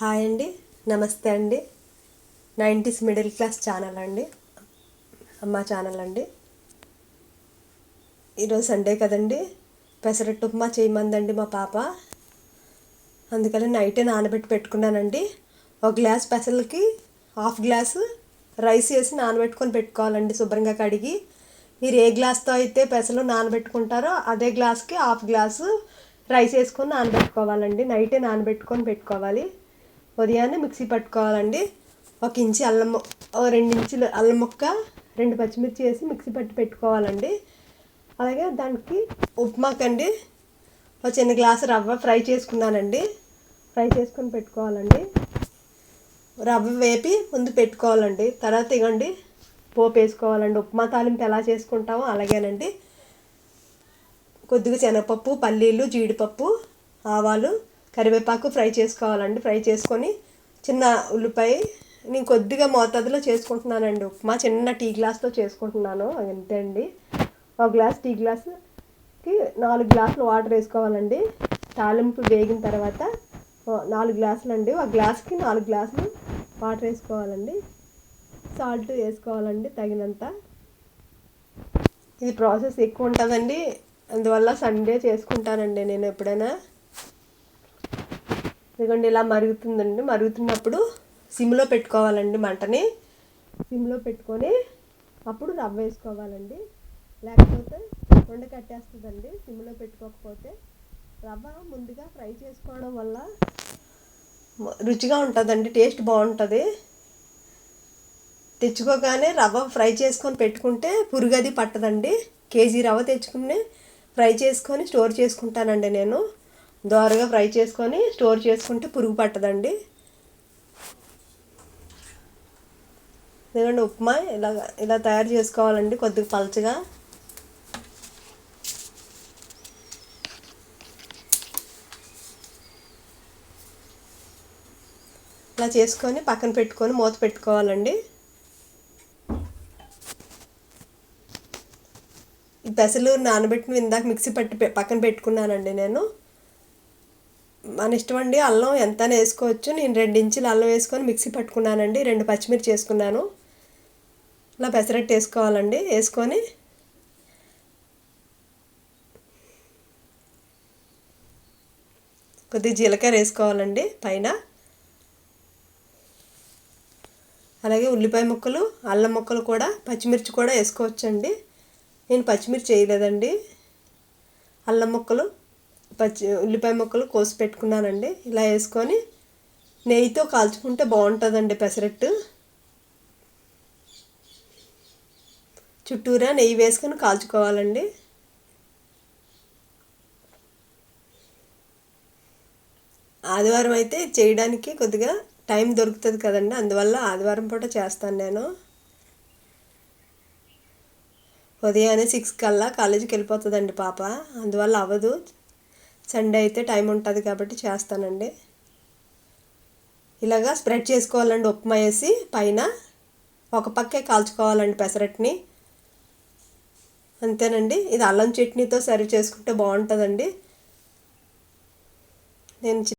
Hi అండి. నమస్తే అండి. నైంటీస్ మిడిల్ క్లాస్ ఛానల్ అండి. అమ్మ ఛానల్ అండి. ఈరోజు సండే కదండి. పెసరట్టు ఉప్మా చేయమందండి మా పాప. అందుకని నైటే నానబెట్టి పెట్టుకున్నానండి. ఒక గ్లాస్ పెసలకి హాఫ్ గ్లాసు రైస్ వేసి నానబెట్టుకొని పెట్టుకోవాలండి శుభ్రంగా కడిగి. మీరు ఏ గ్లాస్తో అయితే పెసలు నానబెట్టుకుంటారో అదే గ్లాస్కి హాఫ్ గ్లాసు రైస్ వేసుకొని నానబెట్టుకోవాలండి. నైటే నానబెట్టుకొని పెట్టుకోవాలి. ఉదయాన్నే మిక్సీ పట్టుకోవాలండి. ఒక ఇంచి అల్లం రెండు ఇంచులు అల్లం ముక్క రెండు పచ్చిమిర్చి వేసి మిక్సీ పట్టి పెట్టుకోవాలండి. అలాగే దానికి ఉప్మాకండి. ఒక చిన్న గ్లాసు రవ్వ ఫ్రై చేసుకున్నానండి. ఫ్రై చేసుకొని పెట్టుకోవాలండి. రవ్వ వేపి ముందు పెట్టుకోవాలండి. తర్వాత ఇగండి పోపు వేసుకోవాలండి. ఉప్మా తాలింపు ఎలా చేసుకుంటామో అలాగేనండి. కొద్దిగా శనగపప్పు పల్లీలు జీడిపప్పు ఆవాలు కరివేపాకు ఫ్రై చేసుకోవాలండి. ఫ్రై చేసుకొని చిన్న ఉల్లిపాయ నేను కొద్దిగా మోతాదులో చేసుకుంటున్నానండి. ఉప్మా చిన్న టీ గ్లాస్తో చేసుకుంటున్నాను. అంతే అండి. ఒక గ్లాస్ టీ గ్లాస్కి నాలుగు గ్లాసులు వాటర్ వేసుకోవాలండి. తాలింపు వేగిన తర్వాత నాలుగు గ్లాసులు అండి. ఒక గ్లాస్కి నాలుగు గ్లాసులు వాటర్ వేసుకోవాలండి. సాల్ట్ వేసుకోవాలండి తగినంత. ఇది ప్రాసెస్ ఎక్కువ ఉంటుందండి. అందువల్ల సండే చేసుకుంటానండి నేను ఎప్పుడైనా. ఇదిగోండి ఇలా మరుగుతుందండి. మరుగుతున్నప్పుడు సిమ్లో పెట్టుకోవాలండి మంటని. సిమ్లో పెట్టుకొని అప్పుడు రవ్వ వేసుకోవాలండి. లేకపోతే వండ కట్టేస్తుందండి. సిమ్లో పెట్టుకోకపోతే రవ్వ ముందుగా ఫ్రై చేసుకోవడం వల్ల రుచిగా ఉంటుందండి టేస్ట్ బాగుంటుంది. తెచ్చుకోగానే రవ్వ ఫ్రై చేసుకొని పెట్టుకుంటే పురుగది పట్టదండి. కేజీ రవ్వ తెచ్చుకుని ఫ్రై చేసుకొని స్టోర్ చేసుకుంటానండి నేను. దోరగా ఫ్రై చేసుకొని స్టోర్ చేసుకుంటే పురుగు పట్టదండి. ఎందుకంటే ఉప్మా ఇలా ఇలా తయారు చేసుకోవాలండి కొద్దిగా పలచగా. ఇలా చేసుకొని పక్కన పెట్టుకొని మూత పెట్టుకోవాలండి. పెసలు నానబెట్టిన ఇందాక మిక్సీ పట్టి పక్కన పెట్టుకున్నానండి నేను. మన ఇష్టం అండి అల్లం ఎంత వేసుకోవచ్చు. నేను రెండు ఇంచులు అల్లం వేసుకొని మిక్సీ పట్టుకున్నానండి రెండు పచ్చిమిర్చి వేసుకున్నాను ఇలా పెసరట్టు వేసుకోవాలండి వేసుకొని. కొద్దిగా జీలకర్ర వేసుకోవాలండి పైన. అలాగే ఉల్లిపాయ ముక్కలు అల్లం ముక్కలు కూడా పచ్చిమిర్చి కూడా వేసుకోవచ్చండి. నేను పచ్చిమిర్చి వేయలేదండి. అల్లం ముక్కలు పచ్చి ఉల్లిపాయ ముక్కలు కోసి పెట్టుకున్నానండి. ఇలా వేసుకొని నెయ్యితో కాల్చుకుంటే బాగుంటుందండి పెసరట్టు. చుట్టూరా నెయ్యి వేసుకొని కాల్చుకోవాలండి. ఆదివారం అయితే చేయడానికి కొద్దిగా టైం దొరుకుతుంది కదండి. అందువల్ల ఆదివారం పూట చేస్తాను నేను. ఉదయాన్నే సిక్స్ కల్లా కాలేజీకి వెళ్ళిపోతుందండి పాప. అందువల్ల అవ్వదు. సండే అయితే టైం ఉంటుంది కాబట్టి చేస్తానండి. ఇలాగా స్ప్రెడ్ చేసుకోవాలండి ఉప్మా వేసి పైన ఒక పక్కే కాల్చుకోవాలండి పెసరట్ని. అంతేనండి. ఇది అల్లం చట్నీతో సర్వ్ చేసుకుంటే బాగుంటుందండి. నేను